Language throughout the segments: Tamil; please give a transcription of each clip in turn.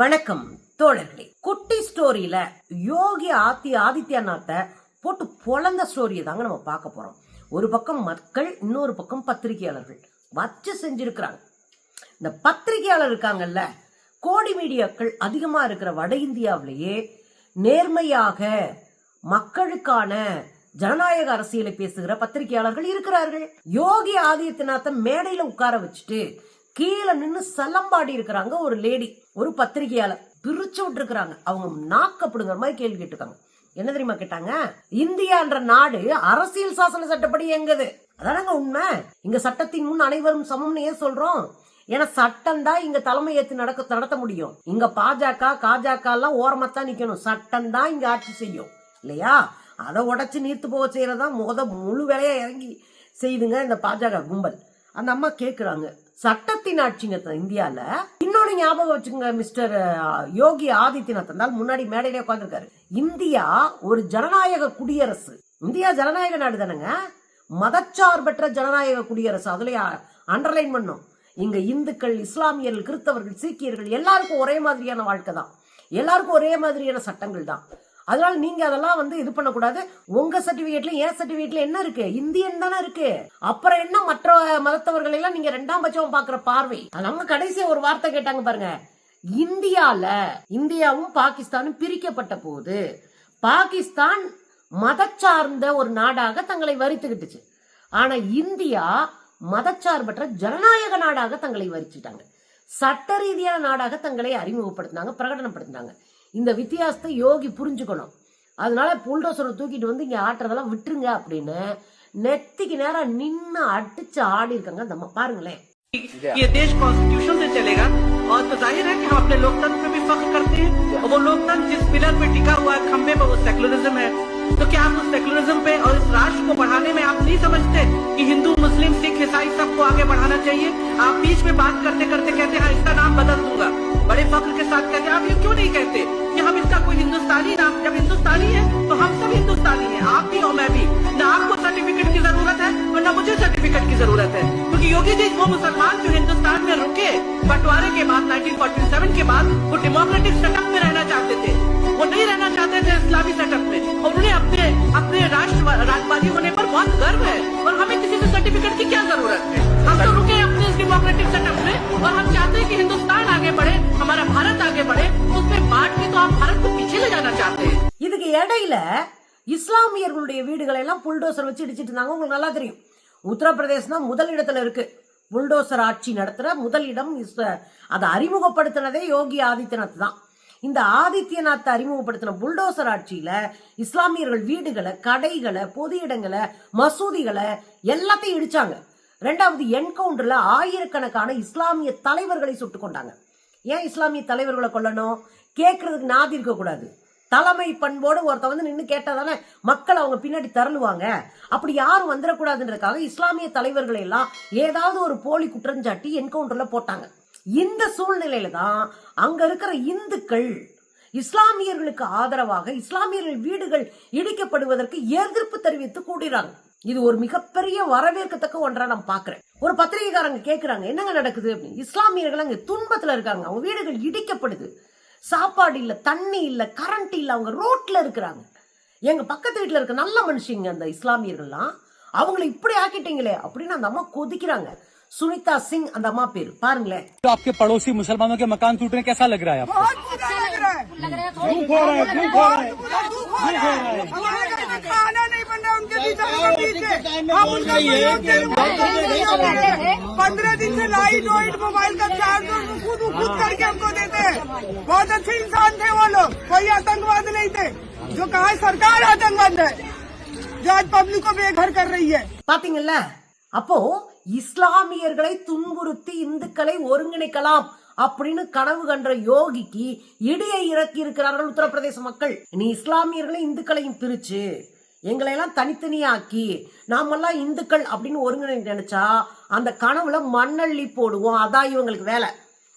வணக்கம் தோழர்களே. குட்டி ஸ்டோரியில யோகி ஆதி ஆதித்யநாத்தை போட்டு பொழந்த ஸ்டோரியை தாங்க நம்ம பார்க்க போறோம். ஒரு பக்கம் மக்கள் இன்னொரு பக்கம் பத்திரிகையாளர்கள். வச்சு செஞ்சிருக்கிறாங்க. இந்த பத்திரிகையாளர் இருக்காங்கல்ல கோடி மீடியாக்கள் அதிகமா இருக்கிற வட இந்தியாவிலேயே நேர்மையாக மக்களுக்கான ஜனநாயக அரசியலை பேசுகிற பத்திரிகையாளர்கள் இருக்கிறார்கள். யோகி ஆதித்யநாத்தை மேடையில உட்கார வச்சுட்டு கீழே நின்று சலம்பாடி இருக்கிறாங்க ஒரு லேடி ஒரு பத்திரிகையாளர். பிரிச்சு விட்டுருக்காங்க அவங்க நாக்கப்படுங்கிற மாதிரி கேள்வி கேட்டிருக்காங்க. என்ன தெரியுமா கேட்டாங்க? இந்தியான்ற நாடு அரசியல் சாசன சட்டப்படி எங்குது அதானங்க உண்மை? இங்க சட்டத்தின் முன் அனைவரும் சமம்னு ஏன் சொல்றோம்? ஏன்னா சட்டம் தான் இங்க தலைமை ஏத்து நடக்க நடத்த முடியும். இங்க பாஜக காஜக எல்லாம் ஓரமாத்தான் நிக்கணும். சட்டம் தான் இங்க ஆட்சி செய்யும். இல்லையா? அதை உடச்சு நீர்த்து போக செய்யறதா முத முழு வேலையா இறங்கி செய்துங்க இந்த பாஜக கும்பல். அந்த அம்மா கேட்குறாங்க சட்டத்தின் ஆட்சிங்க இந்தியாவில் இன்னொன்று ஞாபகம் வச்சுக்கோங்க மிஸ்டர் யோகி ஆதித்யநாத் இருந்தால் முன்னாடி மேடையிலே உட்காந்துருக்காரு இந்தியா ஒரு ஜனநாயக குடியரசு. இந்தியா ஜனநாயக நாடு தானேங்க? மதச்சார்பற்ற ஜனநாயக குடியரசு. அதுல அண்டர்லைன் பண்ணும். இங்க இந்துக்கள் இஸ்லாமியர்கள் கிறிஸ்தவர்கள் சீக்கியர்கள் எல்லாருக்கும் ஒரே மாதிரியான வாழ்க்கை தான். எல்லாருக்கும் ஒரே மாதிரியான சட்டங்கள் தான். அதனால நீங்க அதெல்லாம் வந்து இது பண்ணக்கூடாது. உங்க சர்டிபிகேட்ல என் சர்டிபிகேட்ல என்ன இருக்கு? இந்தியன் தானே இருக்கு. அப்புறம் என்ன மற்ற மதத்தவர்கள் எல்லாம் நீங்க ரெண்டாம் பட்சம் பாக்குற பார்வை? அவங்க கடைசியா ஒரு வார்த்தை கேட்டாங்க பாருங்க. இந்தியால இந்தியாவும் பாகிஸ்தானும் பிரிக்கப்பட்ட போது பாகிஸ்தான் மதச்சார்ந்த ஒரு நாடாக தங்களை வரித்துக்கிட்டுச்சு. ஆனா இந்தியா மதச்சார்பற்ற ஜனநாயக நாடாக தங்களை வரிச்சுட்டாங்க. சட்ட ரீதியான நாடாக தங்களை அறிமுகப்படுத்தினாங்க பிரகடனப்படுத்தினாங்க. இந்த வித்தியாசத்தை யோகி புரிஞ்சுக்கணும் அதனால புல்டோசரை தூக்கிட்டு வந்து இங்க ஆட்டுறதெல்லாம் விட்டுருங்க அப்படின்னு நெத்திக்கு நேரம் நின்னு அடிச்சு ஆடி இருக்காங்க அந்த அம்மா பாருங்களேன் ये देश कॉन्स्टिट्यूशन से चलेगा और तो जाहिर है कि हम अपने लोकतंत्र पे भी फख्र करते हैं और वो लोकतंत्र जिस पिलर पे टिका हुआ है खंबे पे वो सेकुलरिज्म है तो क्या आप उस सेकुलरिज्म पे और इस राष्ट्र को बढ़ाने में आप नहीं समझते कि हिंदू मुस्लिम सिख ईसाई सबको आगे बढ़ाना चाहिए आप बीच में बात करते करते कहते हैं इसका नाम बदल दूंगा बड़े फख्र के साथ कहते क्योंकि योगी जी वो मुसलमान जो हिंदुस्तान में रुके बंटवारे के बाद 1947 के बाद वो डेमोक्रेटिक सेटअप में रहना चाहते थे वो नहीं रहना चाहते थे इस्लामी सेटअप में और उन्हें अपने अपने राष्ट्र राजवादी होने पर बहुत गर्व है और हमें किसी से सर्टिफिकेट की क्या जरूरत है हम तो रुके हैं अपने इस डेमोक्रेटिक सेटअप में और हम चाहते हैं कि हिंदुस्तान आगे बढ़े हमारा भारत आगे बढ़े उसमें बांट के तो आप भारत को पीछे ले जाना चाहते हैं இதுக்கு இடையில இஸ்லாமியர்களுடைய வீடுகளை எல்லாம் புல்டோசர் வச்சு இடிச்சிட்டு இருந்தாங்க உங்களுக்கு நல்லா தெரியும் உத்தரப்பிரதேசம் தான் முதல் இடத்துல இருக்கு. புல்டோசர் ஆட்சி நடத்துகிற முதல் இடம் அதை அறிமுகப்படுத்தினதே யோகி ஆதித்யநாத் தான். இந்த ஆதித்யநாத்தை அறிமுகப்படுத்தின புல்டோசர் ஆட்சியில் இஸ்லாமியர்கள் வீடுகளை கடைகளை பொது இடங்களை மசூதிகளை எல்லாத்தையும் இடிச்சாங்க. ரெண்டாவது என்கவுண்டரில் ஆயிரக்கணக்கான இஸ்லாமிய தலைவர்களை சுட்டு கொண்டாங்க. ஏன் இஸ்லாமிய தலைவர்களை கொல்லணும்? கேட்கறதுக்கு நாதி இருக்கக்கூடாது. தலைமை பண்போடு ஒருத்த வந்து நின்று கேட்டாதானே மக்கள் அவங்க பின்னாடி தரலுவாங்க. அப்படி யாரும் வந்துடக்கூடாதுன்றதுக்காக இஸ்லாமிய தலைவர்களை எல்லாம் ஏதாவது ஒரு போலி குற்றஞ்சாட்டி என்கவுண்டர்ல போட்டாங்க. இந்த சூழ்நிலையில தான் அங்க இருக்கிற இந்துக்கள் இஸ்லாமியர்களுக்கு ஆதரவாக இஸ்லாமியர்கள் வீடுகள் இடிக்கப்படுவதற்கு எதிர்ப்பு தெரிவித்து கூடுறாங்க. இது ஒரு மிகப்பெரிய வரவேற்கத்தக்க ஒன்றா நான் பாக்குறேன் ஒரு பத்திரிகைக்காரங்க கேக்குறாங்க என்னங்க நடக்குது? அப்படின்னு. இஸ்லாமியர்கள் அங்க துன்பத்துல இருக்காங்க அவங்க வீடுகள் இடிக்கப்படுது. சாப்பாடு இல்ல தண்ணி இல்ல கரண்ட் இல்ல அவங்க ரோட்ல இருக்கிறாங்க எங்க பக்கத்து வீட்டுல இருக்க நல்ல மனுஷங்க அந்த இஸ்லாமியர்கள்லாம் அவங்கள இப்படி ஆக்கிட்டீங்களே அப்படின்னு அந்த அம்மா கொதிக்கிறாங்க சுனிதா சிங் அந்த அம்மா பேரு பாருங்களேன் तो आपके पड़ोसी मुसलमानों के मकान टूट रहे हैं, कैसा लग रहा है आपको बहुत बुरा लग रहा है क्यों हो रहा है क्यों हो रहा है दुख हो रहा है हमारे घर में खाना नहीं बन रहा उनके बीच हम बीच है हम उनका सहयोग दे पंद्रह दिन से लाइट वाइट मोबाइल का चार्ज खुद खुद करके हमको देते हैं बहुत अच्छे इंसान थे वो लोग कोई आतंकवाद नहीं थे जो कहा है सरकार आतंकवाद है जो आज पब्लिक को बेघर कर रही है பாத்தீங்கல்ல அப்போ இஸ்லாமியர்களை துன்புறுத்தி இந்துக்களை ஒருங்கிணைக்கலாம் அப்படின்னு கனவு கண்ட யோகிக்கு இடியை இறக்கி இருக்கிறார்கள் உத்தரப்பிரதேச மக்கள் நீ இஸ்லாமியர்களை இந்துக்களையும் பிரிச்சு எங்களையெல்லாம் தனித்தனியாக்கி நாமெல்லாம் இந்துக்கள் அப்படின்னு ஒருங்கிணை நினைச்சா அந்த கனவுல மண்ணள்ளி போடுவோம். அதான் இவங்களுக்கு வேலை.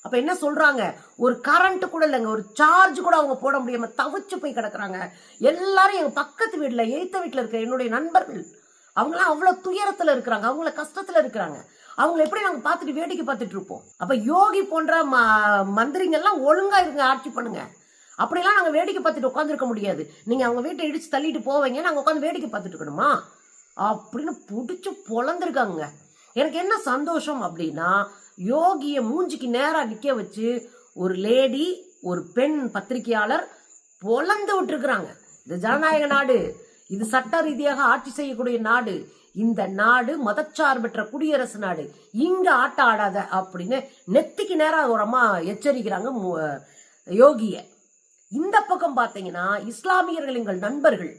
அப்ப என்ன சொல்றாங்க? ஒரு கரண்ட் கூட இல்லைங்க. ஒரு சார்ஜ் கூட அவங்க போட முடியாம தவிச்சு போய் கிடக்குறாங்க. எல்லாரும் எங்க பக்கத்து வீட்டுல எய்த்த வீட்டுல இருக்கிற என்னுடைய நண்பர்கள் அவங்களாம் அவ்வளவு துயரத்துல இருக்கிறாங்க. அவங்கள கஷ்டத்துல இருக்கிறாங்க. அவங்களை எப்படி நாங்க பார்த்துட்டு வேடிக்கை பார்த்துட்டு இருப்போம்? அப்ப யோகி போன்ற ம- மந்திரிங்கெல்லாம் ஒழுங்கா இருங்க ஆட்சி பண்ணுங்க. அப்படிலாம் நாங்கள் வேடிக்கை பார்த்துட்டு உட்காந்துருக்க முடியாது. நீங்கள் அவங்க வீட்டை இடிச்சு தள்ளிட்டு போவீங்க நாங்கள் உட்காந்து வேடிக்கை பார்த்துட்டு இருக்கணுமா அப்படின்னு பிடிச்சி பொழந்திருக்காங்க எனக்கு என்ன சந்தோஷம் அப்படின்னா யோகிய மூஞ்சிக்கு நேராக நிற்க வச்சு ஒரு லேடி ஒரு பெண் பத்திரிகையாளர் பொழந்து விட்டுருக்குறாங்க. இது ஜனநாயக நாடு. இது சட்ட ரீதியாக ஆட்சி செய்யக்கூடிய நாடு. இந்த நாடு மதச்சார்பற்ற குடியரசு நாடு. இங்க ஆட்ட ஆடாத அப்படின்னு நெத்திக்கு நேரம் ஒரு அம்மா எச்சரிக்கிறாங்க யோகியை யோகிய. இந்த பக்கம் பார்த்தீங்கன்னா இஸ்லாமியர்கள் எங்கள் நண்பர்கள்.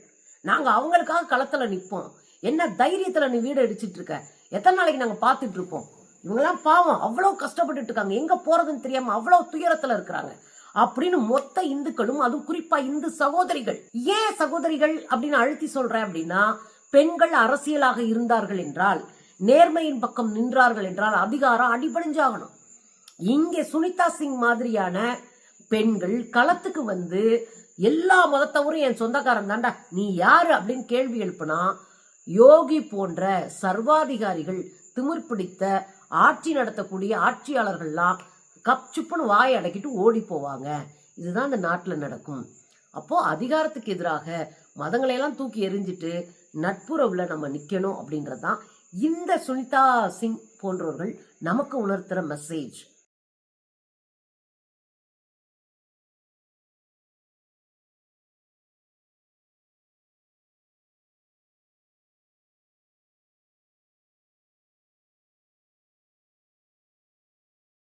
நாங்க அவங்களுக்காக களத்துல நிற்போம் என்ன தைரியத்துல நீ வீடு அடிச்சிட்டு இருக்க? எத்தனை நாளைக்கு நாங்க பார்த்துட்டு இருப்போம்? இவங்கெல்லாம் பாவம் அவ்வளோ கஷ்டப்பட்டுட்டு இருக்காங்க. எங்க போறதுன்னு தெரியாம அவ்வளோ துயரத்துல இருக்கிறாங்க. அப்படின்னு மொத்த இந்துக்களும் அதுவும் குறிப்பா இந்து சகோதரிகள். ஏன் சகோதரிகள் அப்படின்னு அழுத்தி சொல்றேன் அப்படின்னா பெண்கள் அரசியலாக இருந்தார்கள் என்றால் நேர்மையின் பக்கம் நின்றார்கள் என்றால் அதிகாரம் அடிபடிஞ்சாகணும் இங்கே சுனிதா சிங் மாதிரியான பெண்கள் களத்துக்கு வந்து எல்லா மதத்தவரும் என் சொந்தக்காரன் தாண்டா நீ யாரு அப்படின்னு கேள்வி எழுப்புனா யோகி போன்ற சர்வாதிகாரிகள் திமிர் பிடித்த ஆட்சி நடத்தக்கூடிய ஆட்சியாளர்கள்லாம் கப்சுப்புன்னு வாயை அடக்கிட்டு ஓடி போவாங்க. இதுதான் இந்த நாட்டில் நடக்கும். அப்போ அதிகாரத்துக்கு எதிராக மதங்களையெல்லாம் தூக்கி எரிஞ்சிட்டு நட்புறவுல நம்ம நிக்கணும் அப்படின்றதுதான் இந்த சுனிதா சிங் போன்றவர்கள் நமக்கு உணர்த்துற மெசேஜ்